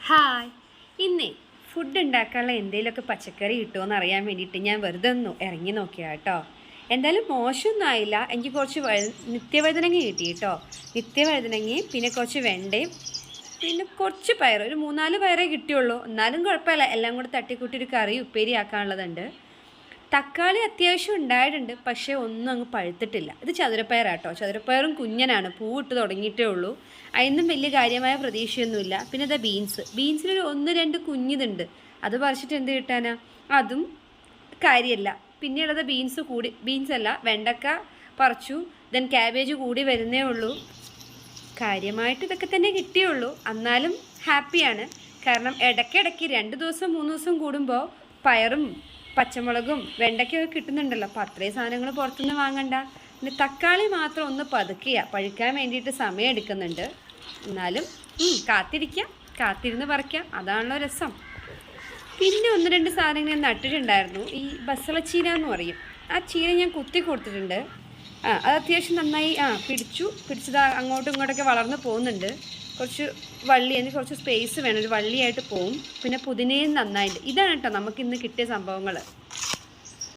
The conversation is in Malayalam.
ഹായ്. ഇന്നേ ഫുഡ് ഉണ്ടാക്കാനുള്ള എന്തെങ്കിലുമൊക്കെ പച്ചക്കറി കിട്ടുമോ അറിയാൻ വേണ്ടിയിട്ട് ഞാൻ വെറുതെ ഒന്ന് ഇറങ്ങി നോക്കിയാ കേട്ടോ എന്തായാലും മോശമൊന്നും ആയില്ല എനിക്ക് കുറച്ച് വഴു നിത്യവഴുതനങ്ങ കിട്ടി കേട്ടോ നിത്യവഴുതനങ്ങയും പിന്നെ കുറച്ച് വെണ്ടയും പിന്നെ കുറച്ച് പയർ ഒരു മൂന്നാൽ പയറേ കിട്ടിയുള്ളൂ. എന്നാലും കുഴപ്പമില്ല. എല്ലാം കൂടെ തട്ടിക്കൂട്ടി ഒരു കറി ഉപ്പേരി ആക്കാനുള്ളതുണ്ട്. തക്കാളി അത്യാവശ്യം ഉണ്ടായിട്ടുണ്ട് പക്ഷേ ഒന്നും അങ്ങ് പഴുത്തിട്ടില്ല. ഇത് ചതുരപ്പയറാട്ടോ. ചതുരപ്പയറും കുഞ്ഞനാണ്. പൂവിട്ട് തുടങ്ങിയിട്ടേ ഉള്ളൂ. അതിനും വലിയ കാര്യമായ പ്രതീക്ഷയൊന്നുമില്ല. പിന്നെ ഇതാ ബീൻസ് ബീൻസിലൊരു ഒന്ന് രണ്ട് കുഞ്ഞിതുണ്ട്. അത് പറിച്ചിട്ട് എന്ത് കിട്ടാനാ? അതും കാര്യമല്ല പിന്നെയുള്ളത് ബീൻസ് കൂടി ബീൻസ് അല്ല വെണ്ടക്ക പറിച്ചു. ദെൻ ക്യാബേജ് കൂടി വരുന്നേ ഉള്ളൂ. കാര്യമായിട്ട് ഇതൊക്കെ തന്നെ കിട്ടിയുള്ളൂ എന്നാലും ഹാപ്പിയാണ് കാരണം ഇടയ്ക്കിടയ്ക്ക് രണ്ട് ദിവസം മൂന്ന് ദിവസം കൂടുമ്പോൾ പയറും പച്ചമുളകും വെണ്ടയ്ക്കൊക്കെ കിട്ടുന്നുണ്ടല്ലോ. അപ്പോൾ അത്രയും സാധനങ്ങൾ പുറത്തുനിന്ന് വാങ്ങണ്ട. പിന്നെ തക്കാളി മാത്രം ഒന്ന് പതുക്കുക പഴുക്കാൻ വേണ്ടിയിട്ട് സമയം എടുക്കുന്നുണ്ട്. എന്നാലും കാത്തിരിക്കാം. കാത്തിരുന്ന് പറിക്കാം. അതാണല്ലോ രസം. പിന്നെ ഒന്ന് രണ്ട് സാധനങ്ങൾ ഞാൻ നട്ടിട്ടുണ്ടായിരുന്നു. ഈ ബസള ചീര എന്ന് പറയും. ആ ചീര ഞാൻ കുത്തി കൊടുത്തിട്ടുണ്ട്. ആ അത് അത്യാവശ്യം നന്നായി ആ പിടിച്ചു. പിടിച്ചത് അങ്ങോട്ടും ഇങ്ങോട്ടൊക്കെ വളർന്ന് പോകുന്നുണ്ട്. കുറച്ച് വള്ളി അതിന് കുറച്ച് സ്പേസ് വേണം. ഒരു വള്ളിയായിട്ട് പോവും. പിന്നെ പുതിനയും നന്നായിട്ട് ഇതാണ് കേട്ടോ നമുക്ക് ഇന്ന് കിട്ടിയ സംഭവങ്ങൾ